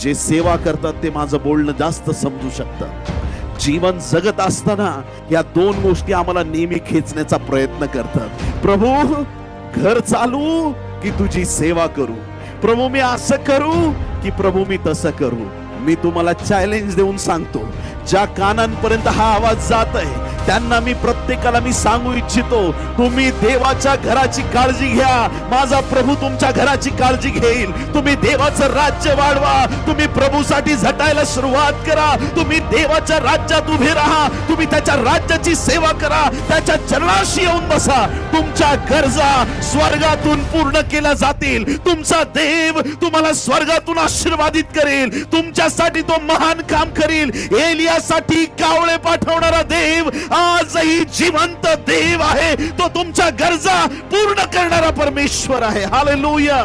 जे सेवा करतात ते माझं बोलणं जास्त समजू शकतात जीवन जगत असताना या दोन गोष्टी आम्हाला नेहमी खेचण्याचा प्रयत्न करतात. प्रभू घर चालू की तुझी सेवा करू? प्रभू मी असं करू की प्रभू मी तसं करू? मी तुम्हाला चॅलेंज देऊन सांगतो ज्या कानांपर्यंत हा आवाज जात आहे त्यांना मी प्रत्येकाला मी सांगू इच्छितो तुम्ही देवाच्या घराची काळजी घ्या. माझा प्रभू तुमच्या घराची काळजी घेईल. तुम्ही देवाचं राज्य वाढवा. तुम्ही प्रभूसाठी झटायला सुरुवात करा. तुम्ही देवाच्या राज्यात उभे राहा. तुम्ही त्याच्या राज्याची सेवा करा. त्याच्या चरणाशी येऊन बसा. तुमच्या गरजा स्वर्गातून पूर्ण केल्या जातील. तुमचा देव तुम्हाला स्वर्गातून आशीर्वादित करेल. तुमच्यासाठी तो महान काम करील. एलियासाठी कावळे पाठवणारा देव जिवंत देव आहे. तो तुमच्या गरजा पूर्ण करणारा परमेश्वर आहे. हालेलुया